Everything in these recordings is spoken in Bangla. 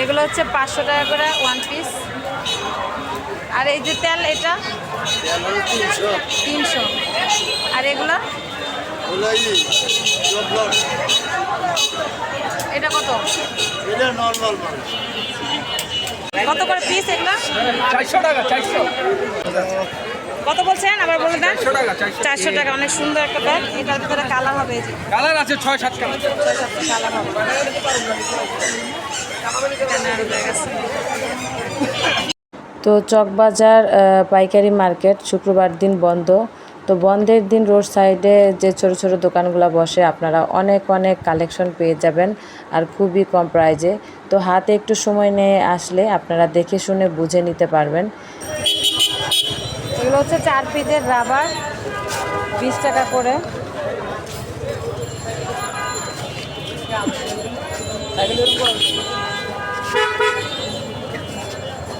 এগুলো হচ্ছে পাঁচশো টাকা করে ওয়ান পিস আর এই যে তেল এটা? তিনশো। আর এগুলো? এটা কত? কত করে পিস এগুলো? চারশো টাকা চারশো। কত বলছেন? আবার বলে দেন। চারশো টাকা অনেক সুন্দর একটা ব্যাগ এটার ভিতরে কালার হবে কালার আছে ছয় সাত কালার। ছয় সাতটা কালার হবে। তো চকবাজার পাইকারি মার্কেট শুক্রবার দিন বন্ধ। তো বন্ধের দিন রোড সাইডে যে ছোট ছোট দোকানগুলো বসে আপনারা অনেক অনেক কালেকশন পেয়ে যাবেন আর খুবই কম প্রাইজে। তো হাতে একটু সময় নিয়ে আসলে আপনারা দেখে শুনে বুঝে নিতে পারবেন। এগুলো হচ্ছে চার পিসের রাবার, বিশ টাকা করে।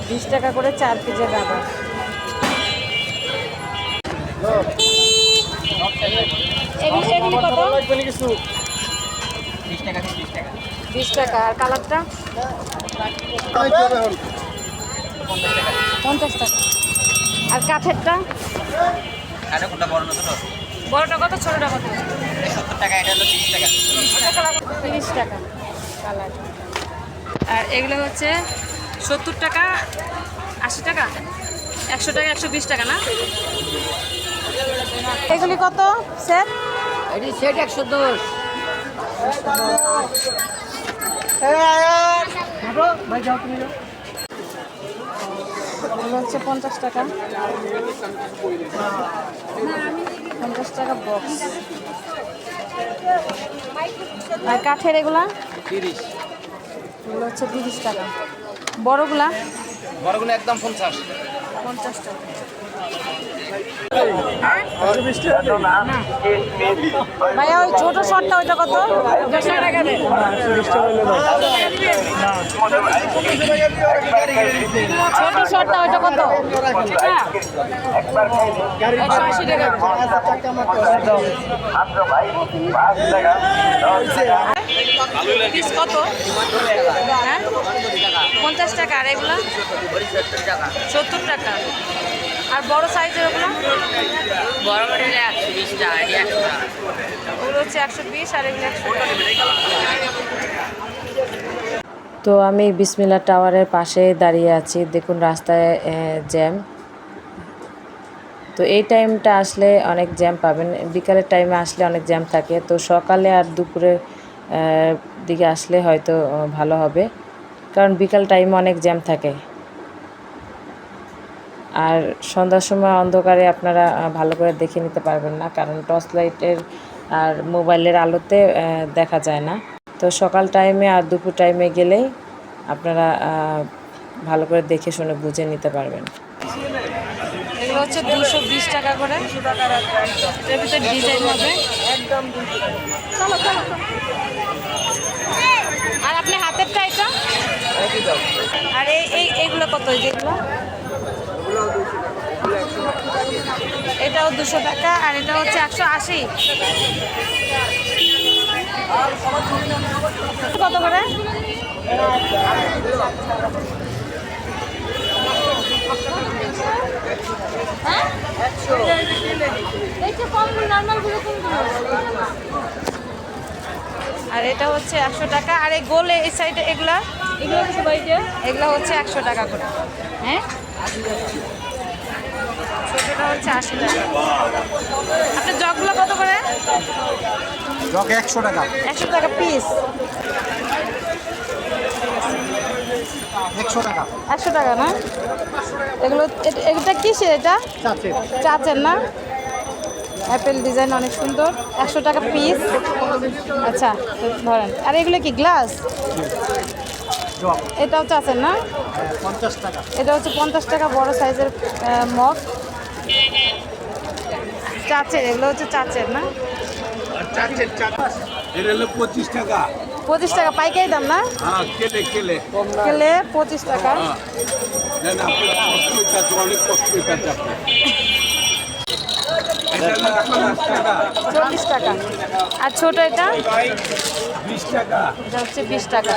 বিশ টাকা করে চার এগুলি কত? বিশ টাকা আর কালারটা পঞ্চাশ টাকা। আর কাঠেরটা? বড়টা কত ছোটটা কত? সত্তর টাকা এটা হলো তিরিশ টাকা। তিরিশ টাকা। কালার আর এগুলো হচ্ছে সত্তর টাকা আশি টাকা একশো টাকা একশো বিশ টাকা না? এগুলি কত স্যার এটি সেট একশো দশ। হচ্ছে পঞ্চাশ টাকা। পঞ্চাশ টাকা বক্স আর কাঠের এগুলা? তিরিশ। এগুলো হচ্ছে তিরিশ টাকা। বড়গুলা? বড়গুলো একদম পঞ্চাশ। পঞ্চাশ টাকা। ভাইয়া, ওই ছোট শটটা ওইটা কত? ছোট শটটা ওইটা কত? কত? হ্যাঁ? পঞ্চাশ টাকা, আর এগুলো? সত্তর টাকা। আর বড় সাইজের ওগুলো? বড় বড় একশো বিশ টাকা একশো ওগুলো হচ্ছে একশো বিশ আর এগুলো একশো তো আমি বিসমিল্লা টাওয়ারের পাশে দাঁড়িয়ে আছি। দেখুন রাস্তায় জ্যাম। তো এই টাইমটা আসলে অনেক জ্যাম পাবেন। বিকালের টাইমে আসলে অনেক জ্যাম থাকে। তো সকালে আর দুপুরে দিকে আসলে হয়তো ভালো হবে। কারণ বিকাল টাইমে অনেক জ্যাম থাকে। আর সন্ধ্যার সময় অন্ধকারে আপনারা ভালো করে দেখে নিতে পারবেন না, কারণ টর্চ লাইটের আর মোবাইলের আলোতে দেখা যায় না। তো সকাল টাইমে আর দুপুর টাইমে গেলেই আপনারা ভালো করে দেখে শুনে বুঝে নিতে পারবেন। দুশো ভিতরে আর আপনি হাতেরটা এটা? আর এই এইগুলো কত? যেগুলো? এটাও দুশো টাকা আর এটা হচ্ছে একশো আশি। কত করে? আর এটা হচ্ছে একশো টাকা। আর এই গোল এই সাইডে এগুলা? এগুলো এগুলো হচ্ছে একশো টাকা করে। হ্যাঁ? হচ্ছে আশি টাকা। আপনার জগগুলো কত করে? জগ একশো টাকা। একশো টাকা পিস একশো টাকা। একশো টাকা না? এগুলো এটা কিসের এটা? চাচের। না? অ্যাপেল ডিজাইন অনেক সুন্দর। একশো টাকা পিস আচ্ছা ধরেন। আর এগুলো কি গ্লাস? এটাও চাচের না? পঞ্চাশ টাকা। এটা হচ্ছে পঞ্চাশ টাকা বড় সাইজের মগ। চাচের এগুলো হচ্ছে চাচের না? পঁচিশ টাকা। পঁচিশ টাকা পাইকারি দাম না? হ্যাঁ খেলে পঁচিশ টাকা। হইতাছে আপনি এটা হলো চল্লিশ টাকা। আর ছোট এটা? বিশ টাকা। হচ্ছে বিশ টাকা।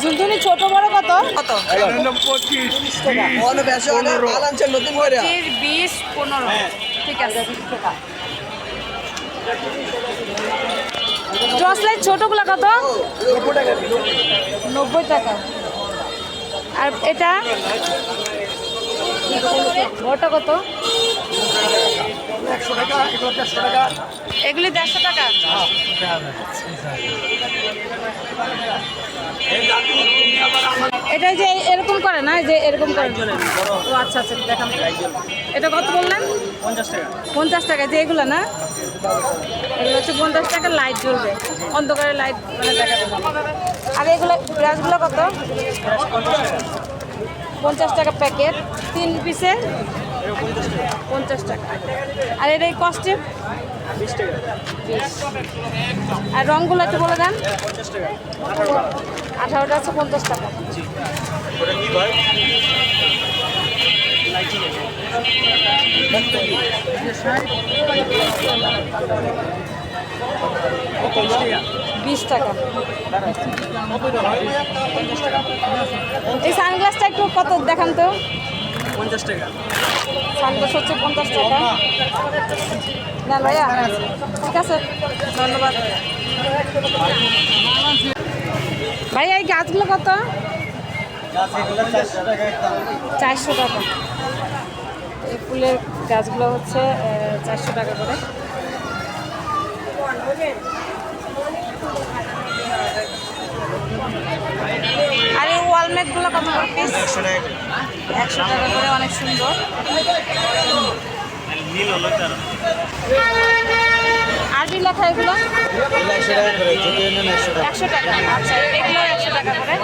ঝুনঝুনি ছোট বড় কত? কত? পঁচিশ বিশ পনেরো। ঠিক আছে। টর্চ লাইট ছোটগুলো কত? নব্বই টাকা। আর এটা? বড়টা কত? এগুলো দেড়শো টাকা। টাকা? এটা যে এরকম করে না যে এরকম করে? ও আচ্ছা আচ্ছা দেখান। এটা কত বললেন? পঞ্চাশ টাকা। পঞ্চাশ টাকা যে এগুলো না? এগুলো হচ্ছে পঞ্চাশ টাকা লাইট জ্বলবে। অন্ধকারে লাইট মানে দেখা আর এগুলো ব্রাশগুলো কত? পঞ্চাশ টাকা। প্যাকেট তিন পিসে পঞ্চাশ টাকা। আর এটা বিশ আর রঙগুলো একটু বলে দেন। আঠারোটা আছে পঞ্চাশ টাকা। বিশ টাকা। এই সানগ্লাসটা একটু কত দেখান তো। পঞ্চাশ টাকা। সানগ্লাস হচ্ছে পঞ্চাশ টাকা। না ভাইয়া ঠিক আছে। ধন্যবাদ। ভাইয়া এই গাছগুলো কত? চারশো টাকা। এই ফুলের গাছগুলো হচ্ছে চারশো টাকা করে। আর এই ওয়ালমেটগুলো কত? পিস একশো টাকা করে অনেক সুন্দর। আরবি লেখা এগুলো? একশো টাকা। আচ্ছা এগুলো একশো টাকা করে।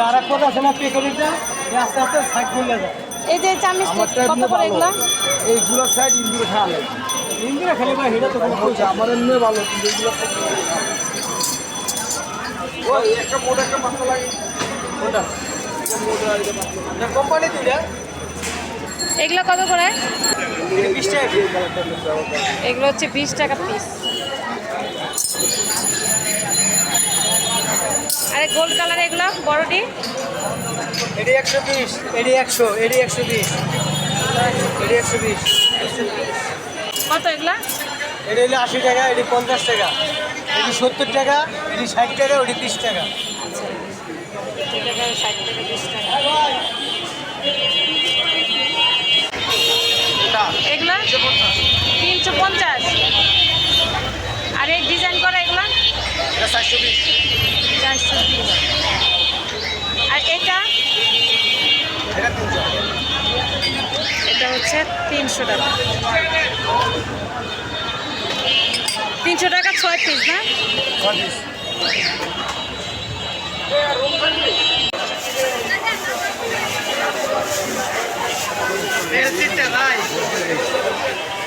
আর এক কথা আছে না পেকরিটা আস্তে আস্তে সাইড করলে যায় এই যে চামিচ কত করে এগুলো? এইগুলো সাইড ইন্দিরা খাওয়া লাগে খেলে ভাই হেটা তো পয়সা আমার এমনি ভালো কিন্তু এগুলো ওই একটা মোটা একটা পাতলা লাগে। ওটা কোম্পানি দুইটা এগুলো কত করে? এগুলো হচ্ছে বিশ টাকা পিস আরে গোল্ড কালার এগুলো বড়টি? এটি একশো বিশ এটি একশো এটি একশো বিশ। এটি একশো বিশ কত এগুলো? এটি হলো আশি টাকা এটি পঞ্চাশ টাকা। এটি সত্তর টাকা এটি ষাট টাকা ওটি তিরিশ টাকা। আচ্ছা। টাকা ষাট টাকা বিশ টাকা এগুলো তিনশো পঞ্চাশ। আর এই ডিজাইন করা এগুলো? চারশো বিশ। চারশো বিশ। আর এটা? এটা হচ্ছে তিনশো টাকা। তিনশো টাকা ছয় পিস না? Esse é mais.